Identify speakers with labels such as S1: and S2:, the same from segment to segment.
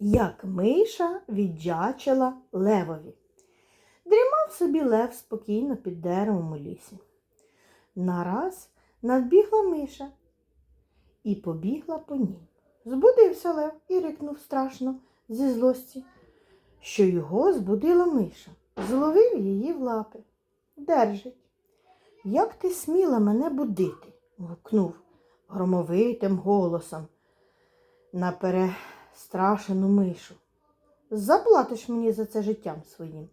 S1: як миша віддячила левові. Дрімав собі лев спокійно під деревом у лісі. Нараз надбігла миша і побігла по нім. Збудився лев і рикнув страшно зі злості, що його збудила миша, зловив її в лапи. Держить. Як ти сміла мене будити? гукнув громовитим голосом на перестрашену мишу. Заплатиш мені за це життям своїм.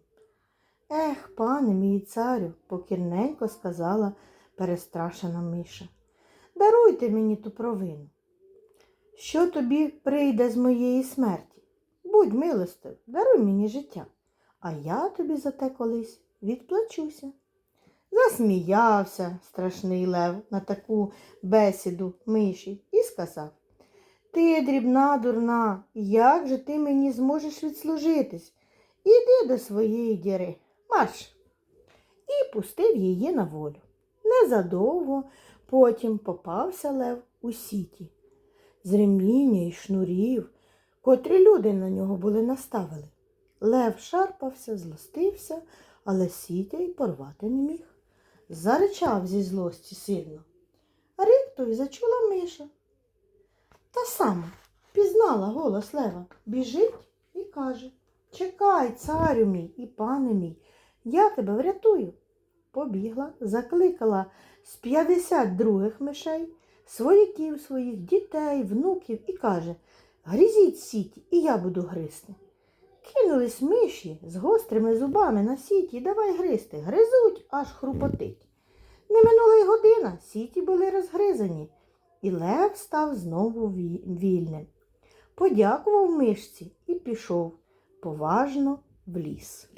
S1: Ех, пане мій царю, покірненько сказала перестрашена миша. Даруйте мені ту провину. Що тобі прийде з моєї смерті? Будь милостив, даруй мені життя, а я тобі за те колись відплачуся. Засміявся страшний лев на таку бесіду миші і сказав Ти, дрібна дурна, як же ти мені зможеш відслужитись? Іди до своєї діри, марш. І пустив її на волю. Незадовго потім попався лев у сіті. З реміння й шнурів, котрі люди на нього були наставили. Лев шарпався, злостився, але сітя й порвати не міг. Заричав зі злості сильно. Рик той зачула миша. Та сама пізнала голос лева, біжить і каже Чекай, царю мій і пане мій, я тебе врятую. Побігла, закликала з п'ятдесят других мишей, свояків своїх, дітей, внуків і каже Грізіть сіті, і я буду гризти. Кинулись миші з гострими зубами на сіті, давай гризти, гризуть, аж хрупотить. Не минула й година, сіті були розгризані, і лев став знову вільним. Подякував мишці і пішов поважно в ліс.